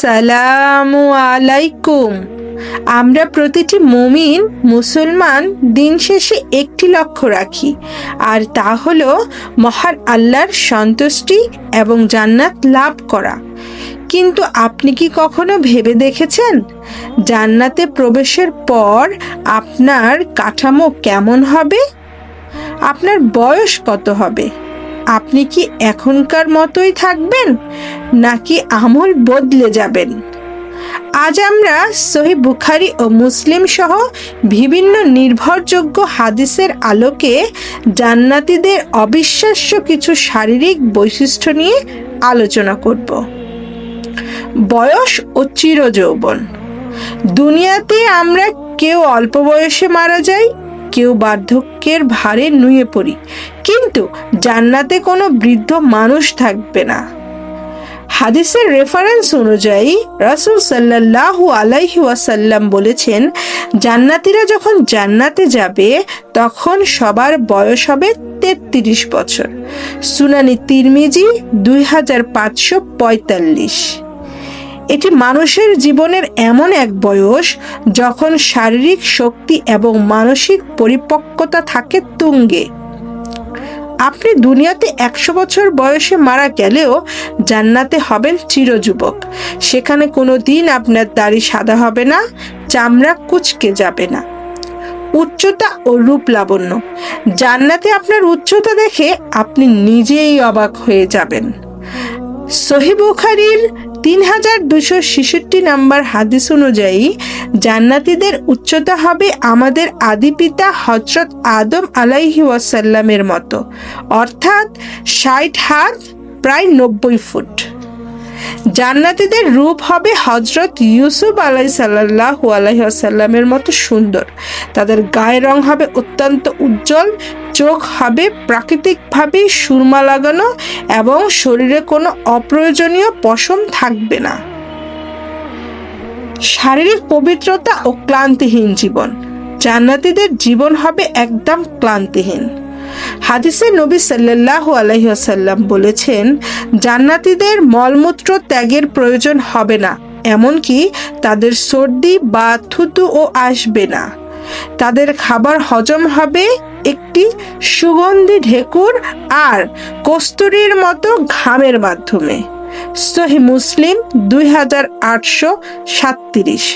সালামু আলাইকুম। আমরা প্রতিটি মুমিন, মুসলমান দিন শেষে একটি লক্ষ্য রাখি, আর তা হল মহান আল্লাহর সন্তুষ্টি এবং জান্নাত লাভ করা। কিন্তু আপনি কি কখনো ভেবে দেখেছেন? জান্নাতে প্রবেশের পর আপনার কাঠামো কেমন হবে? আপনার বয়স কত হবে? আপনি কি এখনকার মতোই থাকবেন, নাকি আমল বদলে যাবেন? আজ আমরা সহি বুখারি ও মুসলিম সহ বিভিন্ন নির্ভরযোগ্য হাদিসের আলোকে জান্নাতীদের অবিশ্বাস্য কিছু শারীরিক বৈশিষ্ট্য নিয়ে আলোচনা করব। বয়স ও চিরযৌবন। দুনিয়াতে আমরা কেউ অল্প বয়সে মারা যাই কেউ বার্ধক্যের ভারে নুয়ে পড়ি, কিন্তু জান্নাতে কোনো বৃদ্ধ মানুষ থাকবে না। হাদিসের রেফারেন্স অনুযায়ী রাসুল সাল্লাল্লাহু আলাইহি ওয়াসাল্লাম বলেছেন, জান্নাতীরা যখন জান্নাতে যাবে, তখন সবার বয়স হবে তেত্রিশ বছর। সুনানি তিরমিজি দুই হাজার পাঁচশো পঁয়তাল্লিশ। এটি মানুষের জীবনের এমন এক বয়স যখন শারীরিক শক্তি এবং মানসিক পরিপক্কতা থাকে তুঙ্গে। আপনি দুনিয়াতে একশো বছর বয়সে মারা গেলেও জান্নাতে হবেন চিরযুবক। সেখানে কোনো দিন আপনার দাড়ি সাদা হবে না, চামড়া কুচকে যাবে না। উচ্চতা ও রূপ লাবণ্য। জান্নাতে আপনার উচ্চতা দেখে আপনি নিজেই অবাক হয়ে যাবেন। সহি বুখারির তিন হাজার দুশো ছেষট্টি নাম্বার হাদিস অনুযায়ী, জান্নাতিদের উচ্চতা হবে আমাদের আদি পিতা হজরত আদম আলাইহি ওয়াসাল্লামের মতো। অর্থাৎ ষাট হাত, প্রায় নব্বই ফুট। জান্নাতীদের রূপ হবে হজরত ইউসুফ আলাই সাল্লাহ আলাইসাল্লামের মতো সুন্দর। তাদের গায়ের রং হবে অত্যন্ত উজ্জ্বল, চোখ হবে প্রাকৃতিকভাবে সুরমা লাগানো এবং শরীরে কোনো অপ্রয়োজনীয় পশম থাকবে না। শারীরিক পবিত্রতা ও ক্লান্তিহীন জীবন। জান্নাতীদের জীবন হবে একদম ক্লান্তিহীন। হাদিসে নবী সাল্লাহ আলহিহাসাল্লাম বলেছেন, জান্নাতীদের মলমূত্র ত্যাগের প্রয়োজন হবে না, এমনকি তাদের সর্দি বা থুতুও আসবে না। তাদের খাবার হজম হবে একটি সুগন্ধি ঢেকুর আর কস্তুরীর মতো ঘামের মাধ্যমে। সহি মুসলিম দুই হাজার আটশো সাতত্রিশ।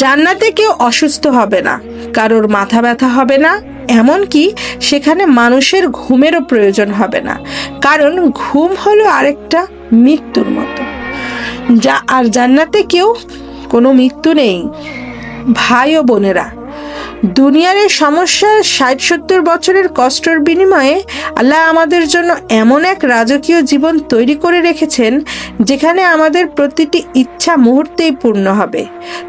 জান্নাতে কেউ অসুস্থ হবে না। কারোর মাথা ব্যথা হবে না, এমনকি সেখানে মানুষের ঘুমেরও প্রয়োজন হবে না। কারণ ঘুম হলো আরেকটা মৃত্যুর মতো। যা আর জান্নাতে কেউ কোনো মৃত্যু নেই। ভাই ও বোনেরা দুনিয়ার এই সমস্যা ষাট সত্তর বছরের কষ্টর বিনিময়ে আল্লাহ আমাদের জন্য এমন এক রাজকীয় জীবন তৈরি করে রেখেছেন, যেখানে আমাদের প্রতিটি ইচ্ছা মুহূর্তেই পূর্ণ হবে।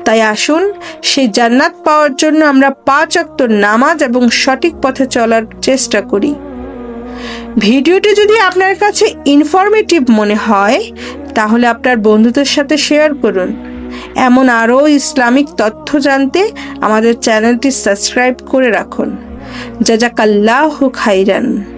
তাই আসুন, সেই জান্নাত পাওয়ার জন্য আমরা পাঁচ অক্ত নামাজ এবং সঠিক পথে চলার চেষ্টা করি। ভিডিওটি যদি আপনার কাছে ইনফরমেটিভ মনে হয়, তাহলে আপনার বন্ধুদের সাথে শেয়ার করুন। এমন আরও ইসলামিক তথ্য জানতে আমাদের চ্যানেলটি সাবস্ক্রাইব করে রাখুন। জাজাকাল্লাহ খাইরান।